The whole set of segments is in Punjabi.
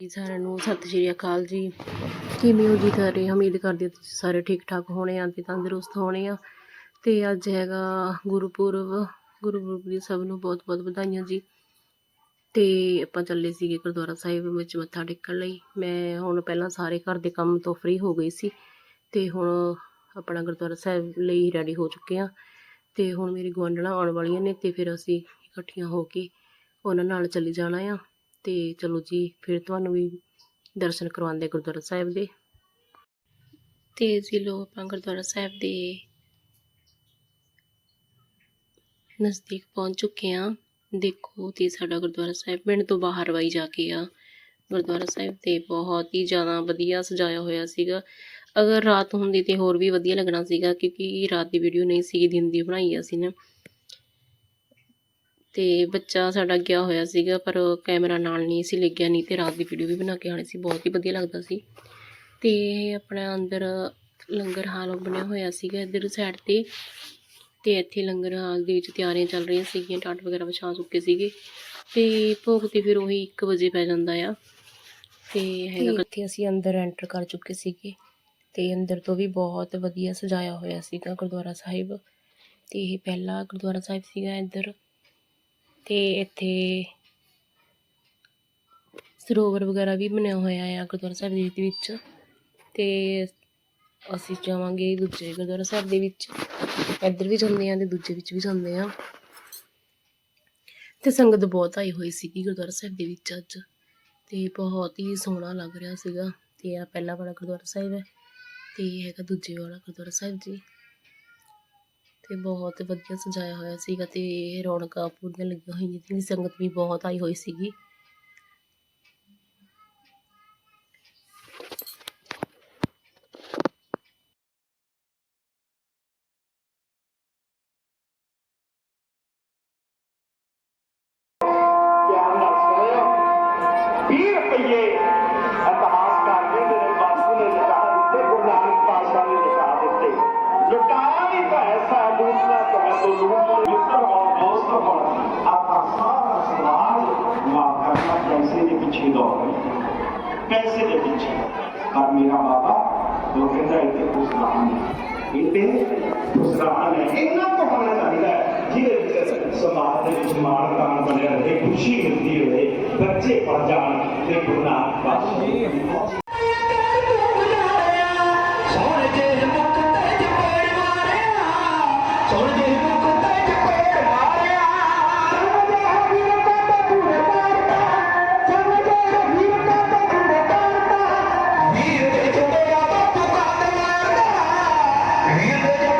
ਜੀ ਸਾਰਿਆਂ ਨੂੰ ਸਤਿ ਸ਼੍ਰੀ ਅਕਾਲ ਜੀ। ਕਿਵੇਂ ਹੋ ਜੀ ਸਾਰੇ? ਉਮੀਦ ਕਰਦੀ ਹਾਂ ਤੁਸੀਂ ਸਾਰੇ ਠੀਕ ਠਾਕ ਹੋਣੇ ਆ ਤੇ ਤੰਦਰੁਸਤ ਹੋਣੇ ਆ। ਤੇ ਅੱਜ ਹੈਗਾ ਗੁਰਪੁਰਬ ਗੁਰਪੁਰਬ ਦੀ ਸਭ ਨੂੰ ਬਹੁਤ ਬਹੁਤ ਵਧਾਈਆਂ ਜੀ। ਤੇ ਆਪਾਂ ਚੱਲੇ ਸੀਗੇ ਗੁਰਦੁਆਰਾ ਸਾਹਿਬ ਵਿੱਚ ਮੱਥਾ ਟੇਕਣ ਲਈ। ਮੈਂ ਹੁਣ ਪਹਿਲਾਂ ਸਾਰੇ ਘਰ ਦੇ ਕੰਮ ਤੋਂ ਫ੍ਰੀ ਹੋ ਗਈ ਸੀ। ਤੇ ਹੁਣ ਆਪਣਾ ਗੁਰਦੁਆਰਾ ਸਾਹਿਬ ਲਈ ਰੈਡੀ ਹੋ ਚੁੱਕੇ ਆ ਤੇ ਹੁਣ ਮੇਰੀ ਗੁਆਂਢਣਾ ਆਉਣ ਵਾਲੀਆਂ ਨੇ ਤੇ ਫਿਰ ਅਸੀਂ ਇਕੱਠੀਆਂ ਹੋ ਕੇ ਉਹਨਾਂ ਨਾਲ ਚੱਲੀ ਜਾਣਾ ਆ। ਤੇ ਚਲੋ ਜੀ, ਫਿਰ ਤੁਹਾਨੂੰ ਵੀ ਦਰਸ਼ਨ ਕਰਵਾਉਂਦੇ ਗੁਰਦੁਆਰਾ ਸਾਹਿਬ ਦੇ। ਤੇ ਜੀ ਲੋ ਆਪਾਂ ਗੁਰਦੁਆਰਾ ਸਾਹਿਬ ਦੇ ਨਜ਼ਦੀਕ ਪਹੁੰਚ ਚੁੱਕੇ ਆ ਦੇਖੋ ਤੇ ਸਾਡਾ ਗੁਰਦੁਆਰਾ ਸਾਹਿਬ ਪਿੰਡ ਤੋਂ ਬਾਹਰ ਵਾਈ ਜਾ ਕੇ ਆ। ਗੁਰਦੁਆਰਾ ਸਾਹਿਬ ਤੇ ਬਹੁਤ ਹੀ ਜ਼ਿਆਦਾ ਵਧੀਆ ਸਜਾਇਆ ਹੋਇਆ ਸੀਗਾ। ਅਗਰ ਰਾਤ ਹੁੰਦੀ ਤੇ ਹੋਰ ਵੀ ਵਧੀਆ ਲੱਗਣਾ ਸੀਗਾ, ਕਿਉਂਕਿ ਰਾਤ ਦੀ ਵੀਡੀਓ ਨਹੀਂ ਸੀ ਦਿਨ ਦੀ ਬਣਾਈ ਆ ਅਸੀਂ ਨੇ। ਤੇ ਬੱਚਾ ਸਾਡਾ ਗਿਆ ਹੋਇਆ ਸੀਗਾ ਪਰ ਕੈਮਰਾ ਨਾਲ ਨਹੀਂ ਸੀ ਲੱਗਿਆ ਨਹੀਂ ਤੇ ਰਾਤ ਦੀ ਵੀਡੀਓ ਵੀ ਬਣਾ ਕੇ ਆਣੀ ਸੀ ਬਹੁਤ ਹੀ ਵਧੀਆ ਲੱਗਦਾ ਸੀ। ਤੇ ਆਪਣਾ ਅੰਦਰ ਲੰਗਰ ਹਾਲ ਬਣਿਆ ਹੋਇਆ ਸੀਗਾ ਇੱਧਰ ਸਾਈਡ ਤੇ। ਤੇ ਇੱਥੇ ਲੰਗਰ ਹਾਲ ਦੇ ਵਿੱਚ ਤਿਆਰੀਆਂ ਚੱਲ ਰਹੀਆਂ ਸੀਗੀਆਂ ਟਾਟ ਵਗੈਰਾ ਵਿਛਾ ਚੁੱਕੇ ਸੀਗੇ। ਤੇ ਭੋਗ ਤੇ ਫਿਰ ਉਹੀ 1 ਵਜੇ ਪੈ ਜਾਂਦਾ ਆ। ਤੇ ਹੈਗਾ ਇੱਥੇ ਅਸੀਂ ਅੰਦਰ ਐਂਟਰ ਕਰ ਚੁੱਕੇ ਸੀਗੇ। ਤੇ ਅੰਦਰ ਤੋਂ ਵੀ ਬਹੁਤ ਵਧੀਆ ਸਜਾਇਆ ਹੋਇਆ ਸੀਗਾ ਗੁਰਦੁਆਰਾ ਸਾਹਿਬ। ਤੇ ਇਹ ਪਹਿਲਾ ਗੁਰਦੁਆਰਾ ਸਾਹਿਬ ਸੀਗਾ ਇੱਧਰ। ਤੇ ਇੱਥੇ ਸਰੋਵਰ ਵਗੈਰਾ ਵੀ ਬਣਿਆ ਹੋਇਆ ਆ ਗੁਰਦੁਆਰਾ ਸਾਹਿਬ ਦੇ ਵਿੱਚ ਤੇ ਅਸੀਂ ਜਾਵਾਂਗੇ ਦੂਜੇ ਗੁਰਦੁਆਰਾ ਸਾਹਿਬ ਦੇ ਵਿੱਚ। ਇੱਧਰ ਵੀ ਜਾਂਦੇ ਆ ਤੇ ਦੂਜੇ ਵਿੱਚ ਵੀ ਜਾਂਦੇ ਆ। ਤੇ ਸੰਗਤ ਬਹੁਤ ਆਈ ਹੋਈ ਸੀਗੀ ਗੁਰਦੁਆਰਾ ਸਾਹਿਬ ਦੇ ਵਿੱਚ ਅੱਜ। ਤੇ ਬਹੁਤ ਹੀ ਸੋਹਣਾ ਲੱਗ ਰਿਹਾ ਸੀਗਾ। ਤੇ ਆ ਪਹਿਲਾ ਵਾਲਾ ਗੁਰਦੁਆਰਾ ਸਾਹਿਬ ਹੈ। ਤੇ ਇਹ ਹੈਗਾ ਦੂਜੇ ਵਾਲਾ ਗੁਰਦੁਆਰਾ ਸਾਹਿਬ ਜੀ। ਤੇ ਬਹੁਤ ਵਧੀਆ ਸਜਾਇਆ ਹੋਇਆ ਸੀਗਾ ਤੇ ਰੌਣਕਾਂ ਪੂਰੀਆਂ ਲੱਗੀਆਂ ਹੋਈਆਂ ਸੀ ਸੰਗਤ ਵੀ ਬਹੁਤ ਆਈ ਹੋਈ ਸੀਗੀ। ਕਹਿੰਦਾ ਇੱਥੇ ਹੈ ਇਹਨਾਂ ਤੋਂ ਹੋਣਾ ਚਾਹੀਦਾ ਹੈ ਜਿਹਦੇ ਵਿੱਚ ਸਮਾਜ ਦੇ ਵਿੱਚ ਮਾਣ ਤਾਣ ਬਣਿਆ ਰਹੇ, ਖੁਸ਼ੀ ਮਿਲਦੀ ਰਹੇ, ਬੱਚੇ ਪੜ ਜਾਣ ਤੇ ਗੁਰੂ ਨਾਨਕ ਵੀਰ ਦੇ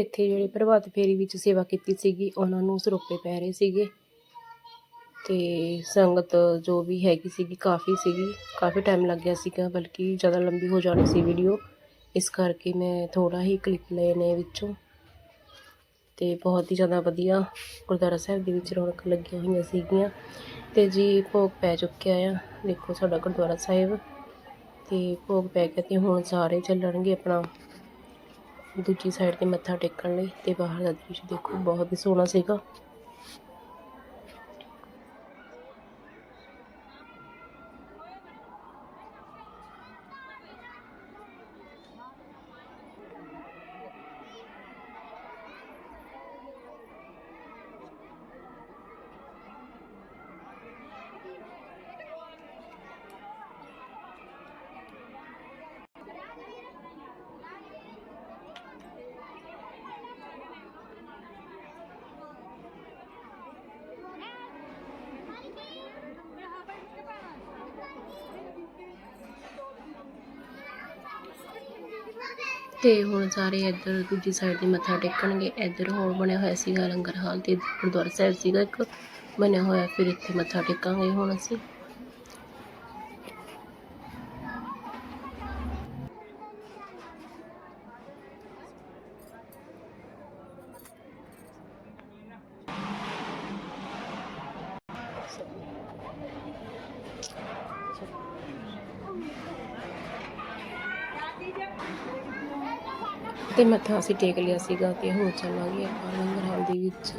ਇੱਥੇ ਜਿਹੜੇ ਪ੍ਰਭਾਤ ਫੇਰੀ ਵਿੱਚ ਸੇਵਾ ਕੀਤੀ ਸੀਗੀ, ਉਹਨਾਂ ਨੂੰ ਸਰੋਪੇ ਪੈ ਰਹੇ ਸੀਗੇ। ਤੇ ਸੰਗਤ ਜੋ ਵੀ ਹੈਗੀ ਸੀਗੀ, ਕਾਫੀ ਸੀਗੀ। ਕਾਫੀ ਟਾਈਮ ਲੱਗ ਗਿਆ ਸੀਗਾ, ਬਲਕਿ ਜ਼ਿਆਦਾ ਲੰਬੀ ਹੋ ਜਾਣੀ ਸੀ ਵੀਡੀਓ ਇਸ ਕਰਕੇ ਮੈਂ ਥੋੜਾ ਹੀ ਕਲਿੱਪ ਲਏ ਨੇ ਵਿੱਚੋਂ। ਤੇ ਬਹੁਤ ਹੀ ਜ਼ਿਆਦਾ ਵਧੀਆ ਗੁਰਦੁਆਰਾ ਸਾਹਿਬ ਦੇ ਵਿੱਚ ਰੌਣਕ ਲੱਗੀਆਂ ਹੋਈਆਂ ਸੀਗੀਆਂ। ਤੇ ਜੀ, ਭੋਗ ਪੈ ਚੁੱਕਿਆ ਆ। ਦੇਖੋ ਸਾਡਾ ਗੁਰਦੁਆਰਾ ਸਾਹਿਬ। ਤੇ ਭੋਗ ਪੈ ਗਿਆ ਤੇ ਹੁਣ ਸਾਰੇ ਚੱਲਣਗੇ ਆਪਣਾ ਦੂਜੀ ਸਾਈਡ ਤੇ ਮੱਥਾ ਟੇਕਣ ਲਈ ਤੇ ਬਾਹਰ ਦਾ ਦ੍ਰਿਸ਼ ਦੇਖੋ, ਬਹੁਤ ਹੀ ਸੋਹਣਾ ਸੀਗਾ। ਤੇ ਹੁਣ ਸਾਰੇ ਇੱਧਰ ਦੂਜੀ ਸਾਈਡ ਤੇ ਮੱਥਾ ਟੇਕਣਗੇ। ਇੱਧਰ ਹੋਰ ਬਣਿਆ ਹੋਇਆ ਸੀਗਾ ਲੰਗਰ ਹਾਲ ਤੇ ਗੁਰਦੁਆਰਾ ਸਾਹਿਬ ਸੀਗਾ ਇੱਕ। ਬਣਿਆ ਹੋਇਆ, ਫਿਰ ਇੱਥੇ ਮੱਥਾ ਟੇਕਾਂਗੇ ਹੁਣ ਅਸੀਂ। ਤੇ ਮੱਥਾ ਅਸੀਂ ਟੇਕ ਲਿਆ ਸੀਗਾ ਤੇ ਹੁਣ ਚੱਲਾਂਗੇ ਆਪਾਂ ਲੰਗਰ ਹਾਲ ਦੇ ਵਿੱਚ।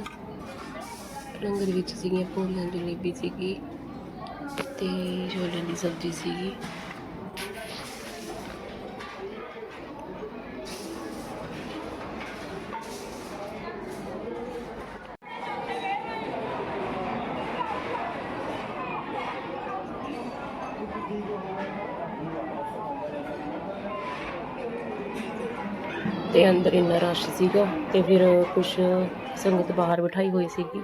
ਲੰਗਰ ਵਿੱਚ ਸੀਗੀਆਂ ਪੂਰੀਆਂ ਜਲੇਬੀ ਸੀਗੀ ਤੇ ਛੋਲਿਆਂ ਦੀ ਸਬਜ਼ੀ ਸੀਗੀ। ਤੇ ਅੰਦਰ ਇੰਨਾ ਰਸ਼ ਸੀਗਾ ਤੇ ਫਿਰ ਕੁਝ ਸੰਗਤ ਬਾਹਰ ਬਿਠਾਈ ਹੋਈ ਸੀਗੀ।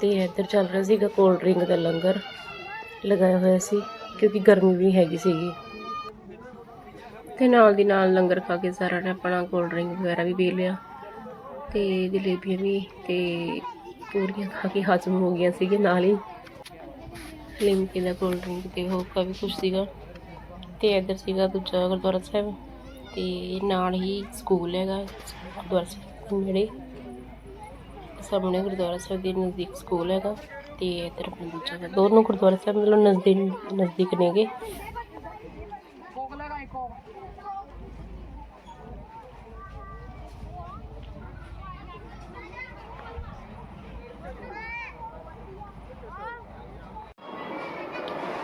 ਤੇ ਇੱਧਰ ਚੱਲ ਰਿਹਾ ਸੀਗਾ ਕੋਲਡ ਡਰਿੰਕ ਦਾ ਲੰਗਰ ਲਗਾਇਆ ਹੋਇਆ ਸੀ, ਕਿਉਂਕਿ ਗਰਮੀ ਵੀ ਹੈਗੀ ਸੀਗੀ। ਤੇ ਨਾਲ ਦੀ ਨਾਲ ਲੰਗਰ ਖਾ ਕੇ ਸਾਰਿਆਂ ਨੇ ਆਪਣਾ ਕੋਲਡ ਡਰਿੰਕ ਵਗੈਰਾ ਵੀ ਪੀ ਲਿਆ। ਤੇ ਜਲੇਬੀਆਂ ਵੀ ਤੇ ਪੂਰੀਆਂ ਖਾ ਕੇ ਹਜ਼ਮ ਹੋ ਗਈਆਂ ਸੀਗੇ ਨਾਲ ਹੀ। ਲਿਮਕੇ ਦਾ ਕੋਲਡ ਡਰਿੰਕ ਤੇ ਹੋਰ ਕਾਫੀ ਕੁਝ ਸੀਗਾ। ਤੇ ਇੱਧਰ ਸੀਗਾ ਦੂਜਾ ਗੁਰਦੁਆਰਾ ਸਾਹਿਬ। ਤੇ ਨਾਲ ਹੀ ਸਕੂਲ ਹੈਗਾ, ਗੁਰਦੁਆਰਾ ਸਾਹਿਬ ਦੇ ਨੇੜੇ। ਸਾਹਮਣੇ ਗੁਰਦੁਆਰਾ ਸਾਹਿਬ ਦੇ ਨਜ਼ਦੀਕ ਸਕੂਲ ਹੈਗਾ ਤੇ ਇੱਧਰ ਦੂਜਾ ਹੈਗਾ। ਦੋਨੋਂ ਗੁਰਦੁਆਰਾ ਸਾਹਿਬ ਮਤਲਬ ਨਜ਼ਦੀਕ ਨਜ਼ਦੀਕ ਨੇਗੇ।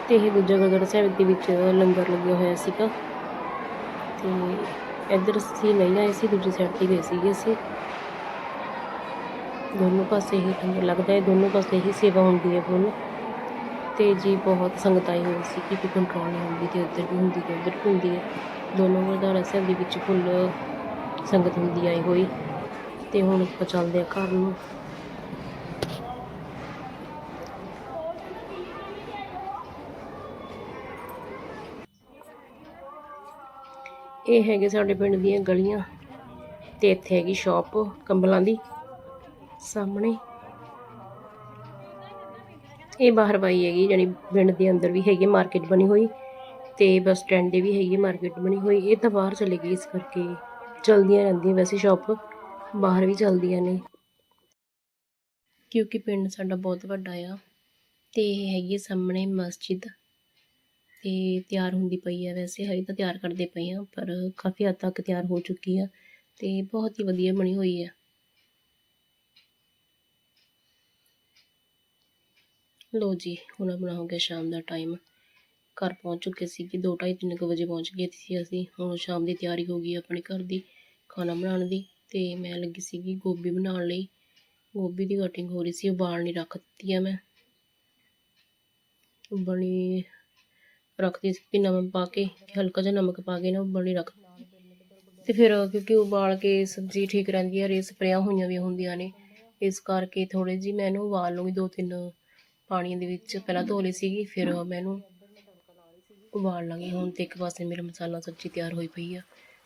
ਤੇ ਇਹ ਦੂਜਾ ਗੁਰਦੁਆਰਾ ਸਾਹਿਬ ਦੇ ਵਿੱਚ ਲੰਗਰ ਲੱਗਿਆ ਹੋਇਆ ਸੀਗਾ। ਤੇ ਇੱਧਰ ਅਸੀਂ ਨਹੀਂ ਆਏ ਸੀ, ਦੂਜੀ ਸਾਈਡ ਤੇ ਗਏ ਸੀਗੇ ਅਸੀਂ। ਦੋਨੋਂ ਪਾਸੇ ਹੀ ਲੰਗਰ ਲੱਗਦਾ ਹੈ, ਦੋਨੋਂ ਪਾਸੇ ਹੀ ਸੇਵਾ ਹੁੰਦੀ ਹੈ ਫੁੱਲ ਤੇ ਜੀ ਬਹੁਤ ਸੰਗਤ ਆਈ ਹੋਈ ਸੀ ਕਿ ਕੰਟਰੋਲ ਨਹੀਂ ਹੁੰਦੀ ਤੇ ਉੱਧਰ ਵੀ ਹੁੰਦੀ ਤੇ ਉੱਧਰ ਵੀ ਹੁੰਦੀ ਹੈ। ਦੋਨੋਂ ਗੁਰਦੁਆਰਾ ਸਾਹਿਬ ਦੇ ਵਿੱਚ ਫੁੱਲ ਸੰਗਤ ਹੁੰਦੀ ਆਈ ਹੋਈ। ਤੇ ਹੁਣ ਆਪਾਂ ਚੱਲਦੇ ਆ ਘਰ ਨੂੰ। ਇਹ ਹੈਗੇ ਸਾਡੇ ਪਿੰਡ ਦੀਆਂ ਗਲੀਆਂ ਤੇ ਇੱਥੇ ਹੈਗੀ ਸ਼ਾਪ ਕੰਬਲਾਂ ਦੀ ਸਾਹਮਣੇ। ਇਹ ਬਾਹਰ ਬਾਈ ਹੈਗੀ ਜਾਨੀ ਪਿੰਡ ਦੇ ਅੰਦਰ ਵੀ ਹੈਗੀ ਮਾਰਕੀਟ ਬਣੀ ਹੋਈ ਤੇ ਬੱਸ ਸਟੈਂਡ ਦੇ ਵੀ ਹੈਗੀ ਮਾਰਕੀਟ ਬਣੀ ਹੋਈ। ਇਹ ਤਾਂ ਬਾਹਰ ਚਲੇ ਗਈ ਇਸ ਕਰਕੇ। ਚਲਦੀਆਂ ਰਹਿੰਦੀਆਂ ਵੈਸੇ ਸ਼ਾਪ, ਬਾਹਰ ਵੀ ਚਲਦੀਆਂ ਨੇ। ਕਿਉਂਕਿ ਪਿੰਡ ਸਾਡਾ ਬਹੁਤ ਵੱਡਾ ਆ ਤੇ ਇਹ ਹੈਗੀ ਸਾਹਮਣੇ ਮਸਜਿਦ। ਤੇ ਤਿਆਰ ਹੁੰਦੀ ਪਈ ਹੈ ਵੈਸੇ, ਹਜੇ ਤਾਂ ਤਿਆਰ ਕਰਦੇ ਪਏ ਹਾਂ ਪਰ ਕਾਫੀ ਹੱਦ ਤੱਕ ਤਿਆਰ ਹੋ ਚੁੱਕੀ ਆ ਤੇ ਬਹੁਤ ਹੀ ਵਧੀਆ ਬਣੀ ਹੋਈ ਹੈ ਲੋ ਜੀ, ਹੁਣ ਆਪਣਾ ਹੋ ਗਿਆ ਸ਼ਾਮ ਦਾ ਟਾਈਮ। ਘਰ ਪਹੁੰਚ ਚੁੱਕੇ ਸੀ ਕਿ 2:30 ਤਿੰਨ ਕੁ ਵਜੇ ਪਹੁੰਚ ਗਏ ਸੀ ਅਸੀਂ। ਹੁਣ ਸ਼ਾਮ ਦੀ ਤਿਆਰੀ ਹੋ ਗਈ ਆਪਣੇ ਘਰ ਦੀ, ਖਾਣਾ ਬਣਾਉਣ ਦੀ ਤੇ ਮੈਂ ਲੱਗੀ ਸੀਗੀ ਗੋਭੀ ਬਣਾਉਣ ਲਈ। ਗੋਭੀ ਦੀ ਕਟਿੰਗ ਹੋ ਰਹੀ ਸੀ ਉਬਾਲਣੀ ਰੱਖ ਦਿੱਤੀ ਆ ਮੈਂ। ਉਬਲਣੀ ਰੱਖਦੀ ਸੀ ਨਮਕ ਪਾ ਕੇ ਹਲਕਾ ਜਿਹਾ ਨਮਕ ਪਾ ਕੇ ਨਾ ਉਬਲਣੀ ਰੱਖ। ਤੇ ਫਿਰ ਕਿਉਂਕਿ ਉਬਾਲ ਕੇ ਸਬਜ਼ੀ ਠੀਕ ਰਹਿੰਦੀ ਹੈ ਰੇ ਸਪਰੇਆਂ ਹੋਈਆਂ ਵੀ ਹੁੰਦੀਆਂ ਨੇ। ਇਸ ਕਰਕੇ ਥੋੜੇ ਜਿਹੀ ਮੈਂ ਇਹਨੂੰ ਉਬਾਲ ਲੂੰਗੀ ਦੋ ਤਿੰਨ ਪਾਣੀ ਦੇ ਵਿੱਚ। ਪਹਿਲਾਂ ਧੋ ਲਈ ਸੀਗੀ, ਫਿਰ ਮੈਂ ਇਹਨੂੰ ਉਬਾਲ ਲਾਂਗੀ। ਹੁਣ ਤੇ ਇੱਕ ਪਾਸੇ ਮੇਰਾ ਮਸਾਲਾ, ਸਬਜ਼ੀ ਤਿਆਰ ਹੋਈ ਪਈ ਆ।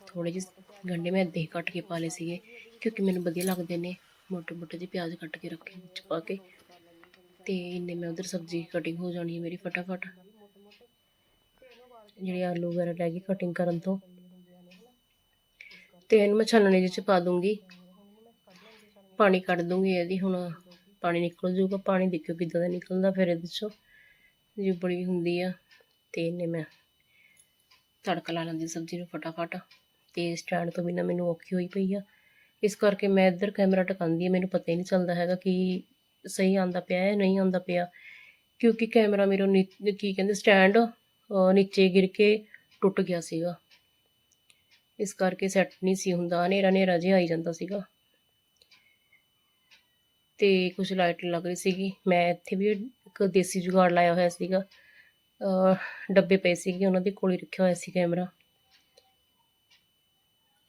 ਥੋੜੇ ਜਿਹੇ ਗੰਢੇ ਮੈਂ ਇੱਦਾਂ ਹੀ ਕੱਟ ਕੇ ਪਾ ਲਏ ਸੀਗੇ, ਕਿਉਂਕਿ ਮੈਨੂੰ ਵਧੀਆ ਲੱਗਦੇ ਨੇ। ਮੋਟੇ ਮੋਟੇ ਜਿਹੇ ਪਿਆਜ਼ ਕੱਟ ਕੇ ਰੱਖੇ ਵਿੱਚ ਪਾ ਕੇ। ਤੇ ਇੰਨੇ ਮੈਂ ਉਧਰ ਸਬਜ਼ੀ ਕਟਿੰਗ ਹੋ ਜਾਣੀ ਹੈ ਮੇਰੀ ਫਟਾਫਟ। ਜਿਹੜੇ ਆਲੂ ਵਗੈਰਾ ਲੈ ਗਈ ਕਟਿੰਗ ਕਰਨ ਤੋਂ। ਤੇ ਇਹਨੂੰ ਮੈਂ ਛਾਨਣੀ ਜਿਹੇ ਚ ਪਾ ਦੂੰਗੀ। ਪਾਣੀ ਕੱਢ ਦੂੰਗੀ ਇਹਦੀ, ਹੁਣ ਪਾਣੀ ਨਿਕਲ ਜੂਗਾ ਪਾਣੀ ਦੇਖਿਓ ਕਿੱਦਾਂ ਦਾ ਨਿਕਲਦਾ, ਫਿਰ ਇਹਦੇ ਚੋਂ ਜੀ ਬੜੀ ਹੁੰਦੀ ਆ, ਤੇ ਇਹਨੇ ਮੈਂ ਤੜਕਾ ਲਾ ਲੈਂਦੀ ਸਬਜ਼ੀ ਨੂੰ ਫਟਾਫਟ। ਤੇ ਸਟੈਂਡ ਤੋਂ ਬਿਨਾਂ ਮੈਨੂੰ ਔਖੀ ਹੋਈ ਪਈ ਆ। ਇਸ ਕਰਕੇ ਮੈਂ ਇੱਧਰ ਕੈਮਰਾ ਟਿਕਾਉਂਦੀ ਹਾਂ, ਮੈਨੂੰ ਪਤਾ ਹੀ ਨਹੀਂ ਚੱਲਦਾ ਹੈਗਾ ਕਿ ਸਹੀ ਆਂਦਾ ਪਿਆ ਹੈ ਨਹੀਂ ਆਂਦਾ ਪਿਆ। ਕਿਉਂਕਿ ਕੈਮਰਾ ਮੇਰਾ ਨੀ- ਕੀ ਕਹਿੰਦੇ, ਸਟੈਂਡ ਨੀਚੇ ਗਿਰ ਕੇ ਟੁੱਟ ਗਿਆ ਸੀਗਾ। ਇਸ ਕਰਕੇ ਸੈੱਟ ਨਹੀਂ ਸੀ ਹੁੰਦਾ ਹਨੇਰਾ ਹਨੇਰਾ ਜਿਹਾ ਆਈ ਜਾਂਦਾ ਸੀਗਾ। ਤੇ ਕੁਝ ਲਾਈਟ ਲੱਗ ਰਹੀ ਸੀਗੀ। ਮੈਂ ਇੱਥੇ ਵੀ ਇੱਕ ਦੇਸੀ ਜੁਗਾੜ ਲਾਇਆ ਹੋਇਆ ਸੀਗਾ। ਡੱਬੇ ਪਏ ਸੀਗੇ, ਉਹਨਾਂ ਦੇ ਕੋਲ ਹੀ ਰੱਖਿਆ ਹੋਇਆ ਸੀ ਕੈਮਰਾ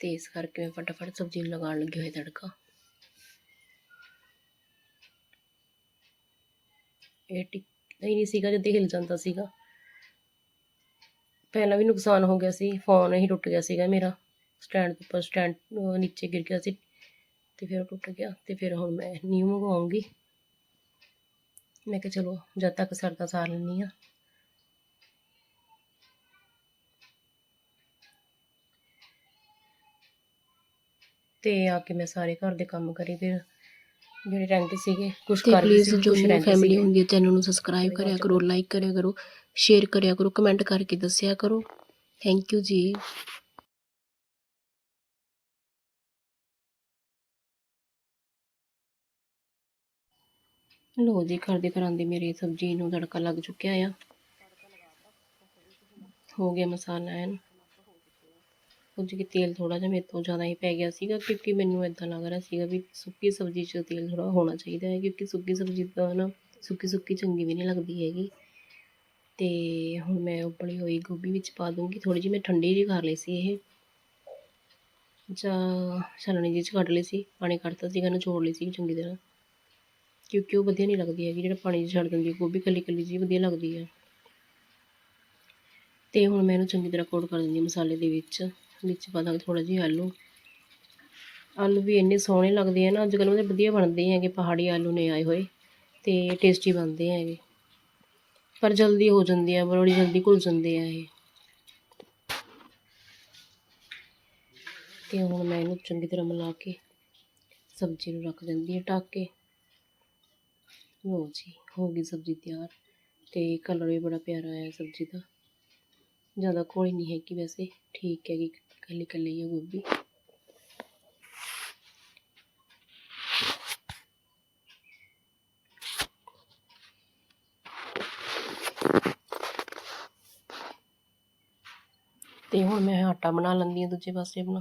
ਤੇ ਇਸ ਕਰਕੇ ਮੈਂ ਫਟਾਫਟ ਸਬਜ਼ੀ ਲਗਾਉਣ ਲੱਗੀ ਹੋਈ ਤੜਕਾ। ਇਹ ਟਿਕਦਾ ਹੀ ਨਹੀਂ ਸੀਗਾ, ਜਦ ਹਿਲ ਜਾਂਦਾ ਸੀਗਾ। ਪਹਿਲਾਂ ਵੀ ਨੁਕਸਾਨ ਹੋ ਗਿਆ ਸੀ ਫੋਨ ਹੀ ਟੁੱਟ ਗਿਆ ਸੀਗਾ ਮੇਰਾ। ਸਟੈਂਡ ਉੱਪਰ ਸਟੈਂਡ ਨੀਚੇ ਗਿਰ ਗਿਆ ਸੀ ਤੇ ਫਿਰ ਟੁੱਟ ਗਿਆ ਤੇ ਫਿਰ ਹੁਣ ਮੈਂ ਨਿਊ ਮੰਗਵਾਉਂਗੀ। ਮੈਂ ਕਿਹਾ ਚਲੋ ਜਦ ਤੱਕ ਸਰਦਾ ਸਾਰ ਲੈਂਦੀ ਆ ਤੇ ਆ ਕੇ ਮੈਂ ਸਾਰੇ ਘਰ ਦੇ ਕੰਮ ਕਰੀ ਫਿਰ ਜਿਹੜੇ ਰਹਿੰਦੇ ਸੀਗੇ ਕੁਝ ਕਰ ਪਲੀਜ਼ ਸੀ ਜੋ ਕੁਝ ਫੈਮਿਲੀ ਹੁੰਦੀ ਹੈ ਚੈਨਲ ਨੂੰ ਸਬਸਕ੍ਰਾਈਬ ਕਰਿਆ ਕਰੋ ਲਾਈਕ ਕਰਿਆ ਕਰੋ। ਸ਼ੇਅਰ ਕਰਿਆ ਕਰੋ ਕਮੈਂਟ ਕਰਕੇ ਦੱਸਿਆ ਕਰੋ। ਥੈਂਕ ਯੂ ਜੀ। ਲੋ ਜੀ, ਘਰ ਦੇ ਘਰਾਂ ਮੇਰੀ ਸਬਜ਼ੀ ਨੂੰ ਤੜਕਾ ਲੱਗ ਚੁੱਕਿਆ ਆ। ਹੋ ਗਿਆ ਮਸਾਲਾ ਐਨ। ਕੁਝ ਕਿ ਤੇਲ ਥੋੜਾ ਜਿਹਾ ਮੇਰੇ ਤੋਂ ਜ਼ਿਆਦਾ ਹੀ ਪੈ ਗਿਆ ਸੀਗਾ, ਕਿਉਂਕਿ ਮੈਨੂੰ ਇਦਾਂ ਲੱਗ ਰਿਹਾ ਸੀਗਾ ਵੀ ਸੁੱਕੀ ਸਬਜ਼ੀ 'ਚ ਤੇਲ ਥੋੜਾ ਹੋਣਾ ਚਾਹੀਦਾ ਹੈ, ਕਿਉਂਕਿ ਸੁੱਕੀ ਸਬਜ਼ੀ ਤਾਂ ਨਾ ਸੁੱਕੀ ਸੁੱਕੀ ਚੰਗੀ ਵੀ ਨਹੀਂ ਲੱਗਦੀ ਹੈਗੀ। ਅਤੇ ਹੁਣ ਮੈਂ ਉਬਲੀ ਹੋਈ ਗੋਭੀ ਵਿੱਚ ਪਾ ਦੂੰਗੀ। ਥੋੜ੍ਹੀ ਜਿਹੀ ਮੈਂ ਠੰਡੀ ਜਿਹੀ ਕਰ ਲਈ ਸੀ ਇਹ। ਜਾਂ ਛਾਨਣੀ ਜਿਹੀ 'ਚ ਕੱਢ ਲਈ ਸੀ। ਪਾਣੀ ਕੱਢਤਾ ਸੀਗਾ ਨਿਚੋੜ ਲਈ ਸੀ ਚੰਗੀ ਤਰ੍ਹਾਂ। ਕਿਉਂਕਿ ਉਹ ਵਧੀਆ ਨਹੀਂ ਲੱਗਦੀ ਹੈਗੀ। ਜਿਹੜਾ ਪਾਣੀ 'ਚ ਛੱਡ ਦਿੰਦੀ ਹੈ ਗੋਭੀ ਕੱਲੀ ਕੱਲੀ ਜੀ ਵਧੀਆ ਲੱਗਦੀ ਹੈ। ਤੇ ਹੁਣ ਮੈਂ ਇਹਨੂੰ ਚੰਗੀ ਤਰ੍ਹਾਂ ਕੋਟ ਕਰ ਦਿੰਦੀ ਹਾਂ ਮਸਾਲੇ ਦੇ ਵਿੱਚ। ਵਿੱਚ ਪਾ ਦਾਂਗੇ ਥੋੜਾ ਜਿਹਾ ਆਲੂ। ਆਲੂ ਵੀ ਇੰਨੇ ਸੋਹਣੇ ਲੱਗਦੇ ਆ ਨਾ। ਅੱਜ ਕੱਲ੍ਹ ਉਹਦੇ ਵਧੀਆ ਬਣਦੇ ਹੈਗੇ। ਪਹਾੜੀ ਆਲੂ ਨੇ ਆਏ ਹੋਏ। ਤੇ ਟੇਸਟੀ ਬਣਦੇ ਹੈਗੇ। ਪਰ ਜਲਦੀ ਹੋ ਜਾਂਦੀ ਆ, ਬੜੀ ਜਲਦੀ ਘੁਲ ਜਾਂਦੇ ਆ ਇਹ। ਤੇ ਹੁਣ ਮੈਂ ਇਹਨੂੰ ਚੰਗੀ ਤਰ੍ਹਾਂ ਮਿਲਾ ਕੇ ਸਬਜ਼ੀ ਨੂੰ ਰੱਖ ਦਿੰਦੀ ਹਾਂ ਢੱਕ ਕੇ ਲੋ ਜੀ, ਹੋ ਗਈ ਸਬਜ਼ੀ ਤਿਆਰ ਤੇ ਕਲਰ ਵੀ ਬੜਾ ਪਿਆਰਾ ਆਇਆ ਸਬਜ਼ੀ ਦਾ। ਜ਼ਿਆਦਾ ਕੋਲੀ ਨਹੀਂ ਹੈਗੀ ਵੈਸੇ, ਠੀਕ ਹੈਗੀ ਕੱਲੀ ਕੱਲੀ ਹੀ ਹੈ ਗੋਭੀ। ਹੁਣ ਮੈਂ ਆਟਾ ਬਣਾ ਲੈਂਦੀ ਹਾਂ ਦੂਜੇ ਪਾਸੇ ਆਪਣਾ।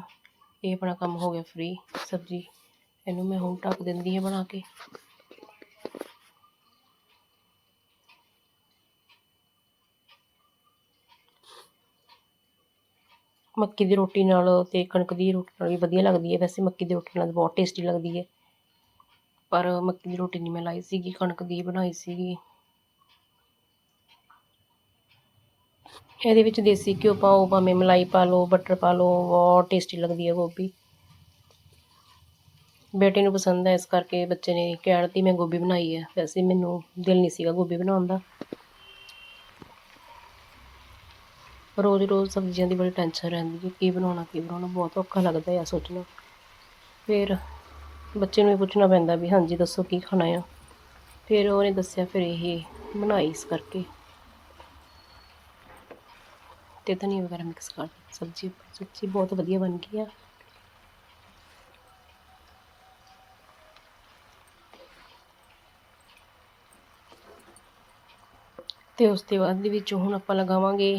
ਇਹ ਆਪਣਾ ਕੰਮ ਹੋ ਗਿਆ ਫ੍ਰੀ ਸਬਜ਼ੀ। ਇਹਨੂੰ ਮੈਂ ਹੁਣ ਢੱਕ ਦਿੰਦੀ ਹਾਂ ਬਣਾ ਕੇ। ਮੱਕੀ ਦੀ ਰੋਟੀ ਨਾਲ ਤੇ ਕਣਕ ਦੀ ਰੋਟੀ ਨਾਲ ਵੀ ਵਧੀਆ ਲੱਗਦੀ ਹੈ। ਵੈਸੇ ਮੱਕੀ ਦੀ ਰੋਟੀ ਨਾਲ ਬਹੁਤ ਟੇਸਟੀ ਲੱਗਦੀ ਹੈ। ਪਰ ਮੱਕੀ ਦੀ ਰੋਟੀ ਨਹੀਂ ਮੈਂ ਲਾਈ ਸੀਗੀ, ਕਣਕ ਦੀ ਬਣਾਈ ਸੀਗੀ। ਇਹਦੇ ਵਿੱਚ ਦੇਸੀ ਘਿਓ ਪਾਓ, ਭਾਵੇਂ ਮਲਾਈ ਪਾ ਲਓ ਬਟਰ ਪਾ ਲਓ, ਬਹੁਤ ਟੇਸਟੀ ਲੱਗਦੀ ਹੈ ਗੋਭੀ। ਬੇਟੇ ਨੂੰ ਪਸੰਦ ਹੈ ਇਸ ਕਰਕੇ ਬੱਚੇ ਨੇ ਕਹਿ ਮੈਂ ਗੋਭੀ ਬਣਾਈ ਹੈ। ਵੈਸੇ ਮੈਨੂੰ ਦਿਲ ਨਹੀਂ ਸੀਗਾ ਗੋਭੀ ਬਣਾਉਣ ਦਾ। ਰੋਜ਼ ਰੋਜ਼ ਸਬਜ਼ੀਆਂ ਦੀ ਬੜੀ ਟੈਨਸ਼ਨ ਰਹਿੰਦੀ ਹੈ, ਕੀ ਬਣਾਉਣਾ ਕੀ ਬਣਾਉਣਾ, ਬਹੁਤ ਔਖਾ ਲੱਗਦਾ ਹੈ ਸੋਚਣਾ। ਫਿਰ ਬੱਚੇ ਨੂੰ ਵੀ ਪੁੱਛਣਾ ਪੈਂਦਾ ਵੀ, ਹਾਂਜੀ, ਦੱਸੋ ਕੀ ਖਾਣਾ ਆ? ਫਿਰ ਉਹਨੇ ਦੱਸਿਆ ਫਿਰ ਇਹ ਬਣਾਈ ਇਸ ਕਰਕੇ। ਤੇ ਧਨੀਆ ਵਗੈਰਾ ਮਿਕਸ ਕਰ ਦਿੱਤਾ ਸਬਜ਼ੀ ਸਬਜ਼ੀ ਬਹੁਤ ਵਧੀਆ ਬਣ ਗਈ ਆ। ਤੇ ਉਸ ਤੋਂ ਬਾਅਦ ਦੇ ਵਿੱਚ ਹੁਣ ਆਪਾਂ ਲਗਾਵਾਂਗੇ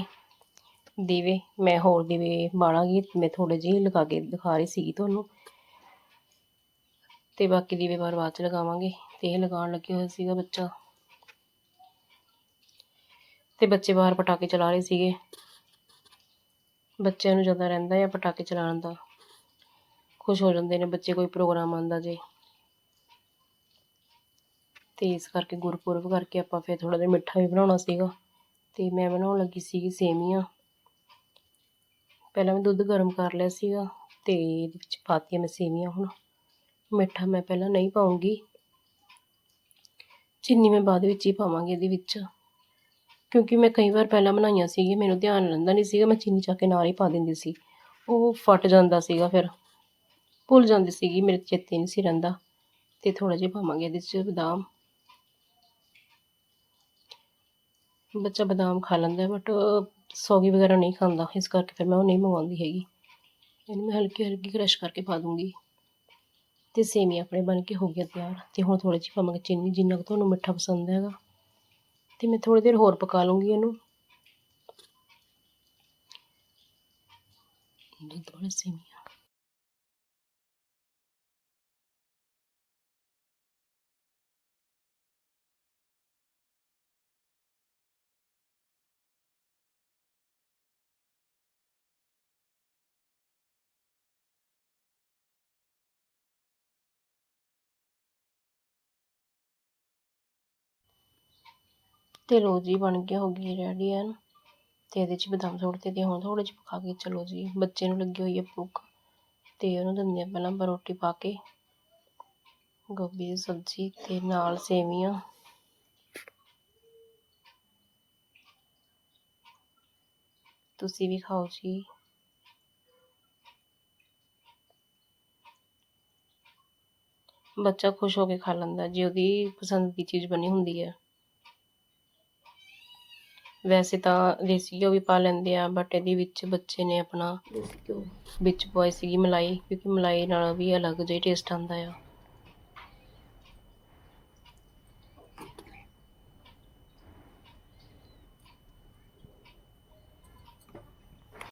ਦੀਵੇ। ਮੈਂ ਹੋਰ ਦੀਵੇ ਬਾਲਾਂਗੀ, ਮੈਂ ਥੋੜੇ ਜਿਹੇ ਲਗਾ ਕੇ ਦਿਖਾ ਰਹੀ ਸੀਗੀ ਤੁਹਾਨੂੰ। ਤੇ ਬਾਕੀ ਦੀਵੇ ਬਾਰ ਬਾਅਦ ਚ ਲਗਾਵਾਂਗੇ। ਤੇ ਇਹ ਲਗਾਉਣ ਲੱਗਿਆ ਹੋਇਆ ਸੀਗਾ ਬੱਚਾ। ਤੇ ਬੱਚੇ ਬਾਹਰ ਪਟਾਕੇ ਚਲਾ ਰਹੇ ਸੀਗੇ। ਬੱਚਿਆਂ ਨੂੰ ਜ਼ਿਆਦਾ ਰਹਿੰਦਾ ਹੈ ਪਟਾਕੇ ਚਲਾਉਣ ਦਾ। ਖੁਸ਼ ਹੋ ਜਾਂਦੇ ਨੇ ਬੱਚੇ ਕੋਈ ਪ੍ਰੋਗਰਾਮ ਆਉਂਦਾ ਜੇ। ਤੇ ਇਸ ਕਰਕੇ ਗੁਰਪੁਰਬ ਕਰਕੇ ਆਪਾਂ ਫਿਰ ਥੋੜਾ ਜਿਹਾ ਮਿੱਠਾ ਵੀ ਬਣਾਉਣਾ ਸੀਗਾ। ਤੇ ਮੈਂ ਬਣਾਉਣ ਲੱਗੀ ਸੀਗੀ ਸੇਮੀਆਂ। ਪਹਿਲਾਂ ਮੈਂ ਦੁੱਧ ਗਰਮ ਕਰ ਲਿਆ ਸੀਗਾ ਤੇ ਇਹਦੇ ਵਿੱਚ ਪਾਤੀਆਂ ਮੈਂ ਸੇਮੀਆਂ ਹੁਣ। ਮਿੱਠਾ ਮੈਂ ਪਹਿਲਾਂ ਨਹੀਂ ਪਾਉਂਗੀ। ਚੀਨੀ ਮੈਂ ਬਾਅਦ ਵਿੱਚ ਹੀ ਪਾਵਾਂਗੀ ਇਹਦੇ ਵਿੱਚ। ਕਿਉਂਕਿ ਮੈਂ ਕਈ ਵਾਰ ਪਹਿਲਾਂ ਬਣਾਈਆਂ ਸੀਗੀਆਂ, ਮੈਨੂੰ ਧਿਆਨ ਰਹਿੰਦਾ ਨਹੀਂ ਸੀਗਾ, ਮੈਂ ਚੀਨੀ ਚਾ ਕੇ ਨਾਲ ਹੀ ਪਾ ਦਿੰਦੀ ਸੀ। ਉਹ ਫਟ ਜਾਂਦਾ ਸੀਗਾ ਫਿਰ, ਭੁੱਲ ਜਾਂਦੀ ਸੀਗੀ, ਮੇਰੇ ਚੇਤੇ ਨਹੀਂ ਸੀ ਰਹਿੰਦਾ। ਤੇ ਥੋੜਾ ਜਿਹਾ ਪਾਵਾਂਗੇ ਇਹਦੇ 'ਚ ਬਦਾਮ। ਬੱਚਾ ਬਦਾਮ ਖਾ ਲੈਂਦਾ ਬਟ ਸੌਗੀ ਵਗੈਰਾ ਨਹੀਂ ਖਾਂਦਾ, ਇਸ ਕਰਕੇ ਫਿਰ ਮੈਂ ਉਹ ਨਹੀਂ ਮੰਗਵਾਉਂਦੀ ਹੈਗੀ। ਇਹਨੂੰ ਮੈਂ ਹਲਕੀ ਹਲਕੀ ਕ੍ਰਸ਼ ਕਰਕੇ ਪਾ ਦੂੰਗੀ। ਤੇ ਸੇਮੀਆਂ ਆਪਣੇ ਬਣ ਕੇ ਹੋ ਗਿਆ ਤਿਆਰ। ਤੇ ਹੁਣ ਥੋੜੀ ਜਿਹੀ ਪਾਵਾਂਗੇ ਚੀਨੀ, ਜਿੰਨਾ ਕੁ ਤੁਹਾਨੂੰ ਮਿੱਠਾ ਪਸੰਦ ਹੈਗਾ। ਤੇ ਮੈਂ ਥੋੜੀ ਦੇਰ ਹੋਰ ਪਕਾ ਲੂੰਗੀ ਇਹਨੂੰ ਦੁੱਧ ਵਾਲੇ ਤੇ ਲੋ ਜੀ ਬਣ ਗਿਆ ਹੋ ਗਈ ਰੈਡੀ ਐਨ। ਤੇ ਇਹਦੇ ਚ ਬਦਾਮ ਸੁੱਟ ਤੇ ਹੁਣ ਥੋੜੇ ਜਿਹੇ ਪਕਾ ਕੇ ਚਲੋ ਜੀ। ਬੱਚੇ ਨੂੰ ਲੱਗੀ ਹੋਈ ਹੈ ਭੁੱਖ, ਤੇ ਉਹਨੂੰ ਦਿੰਦੇ ਆ ਪਹਿਲਾਂ ਰੋਟੀ ਪਾ ਕੇ। ਗੋਭੀ ਦੀ ਸਬਜ਼ੀ ਤੇ ਨਾਲ ਸੇਵੀਆਂ। ਤੁਸੀਂ ਵੀ ਖਾਓ ਜੀ। ਬੱਚਾ ਖੁਸ਼ ਹੋ ਕੇ ਖਾ ਲੈਂਦਾ, ਜੇ ਉਹਦੀ ਪਸੰਦ ਦੀ ਚੀਜ਼ ਬਣੀ ਹੁੰਦੀ ਹੈ। ਵੈਸੇ ਤਾਂ ਦੇਸੀ ਘਿਓ ਵੀ ਪਾ ਲੈਂਦੇ ਆ ਬਟ ਇਹਦੇ ਵਿੱਚ ਬੱਚੇ ਨੇ ਆਪਣਾ ਵਿੱਚ ਪਵਾਈ ਸੀਗੀ ਮਲਾਈ ਕਿਉਂਕਿ ਮਲਾਈ ਨਾਲ ਵੀ ਅਲੱਗ ਜਿਹਾ ਟੇਸਟ ਆਉਂਦਾ ਆ।